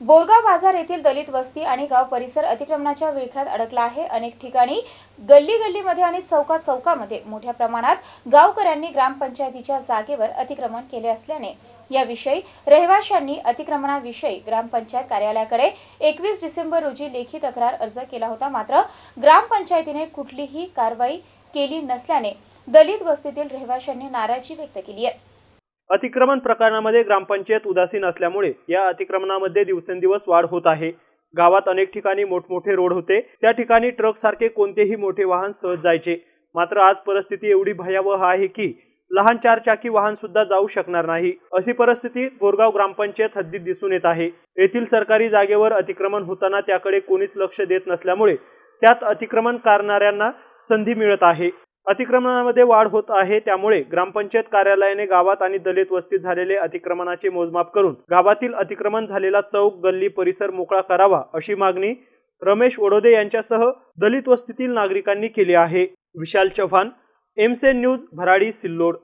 बोरगाव बाजार येथील दलित वस्ती आणि गाव परिसर अतिक्रमणाच्या विळख्यात अडकला आहे. अनेक ठिकाणी गल्ली गल्लीमध्ये आणि चौका चौकामध्ये मोठ्या प्रमाणात गावकऱ्यांनी ग्रामपंचायतीच्या जागेवर अतिक्रमण केले असल्याने याविषयी रहिवाशांनी अतिक्रमणाविषयी ग्रामपंचायत कार्यालयाकडे एकवीस डिसेंबर रोजी लेखी तक्रार अर्ज केला होता. मात्र ग्रामपंचायतीने कुठलीही कारवाई केली नसल्याने दलित वस्तीतील रहिवाशांनी नाराजी व्यक्त केली आहे. अतिक्रमण प्रकरणामध्ये ग्रामपंचायत उदासीन असल्यामुळे या अतिक्रमणामध्ये दिवसेंदिवस वाढ होत आहे. गावात अनेक ठिकाणी मोठमोठे रोड होते. त्या ठिकाणी ट्रक सारखे कोणतेही मोठे वाहन सहज जायचे. मात्र आज परिस्थिती एवढी भयावह आहे की लहान चार चाकी वाहन सुद्धा जाऊ शकणार नाही. अशी परिस्थिती बोरगाव ग्रामपंचायत हद्दीत दिसून येत आहे. येथील सरकारी जागेवर अतिक्रमण होताना त्याकडे कोणीच लक्ष देत नसल्यामुळे त्यात अतिक्रमण करणाऱ्यांना संधी मिळत आहे. अतिक्रमणामध्ये वाढ होत आहे. त्यामुळे ग्रामपंचायत कार्यालयाने गावात आणि दलित वस्तीत झालेले अतिक्रमणाचे मोजमाप करून गावातील अतिक्रमण झालेला चौक गल्ली परिसर मोकळा करावा अशी मागणी रमेश ओडोदे यांच्यासह दलित वस्तीतील नागरिकांनी केली आहे. Vishal Chavan MCN news Bharadi Sillod.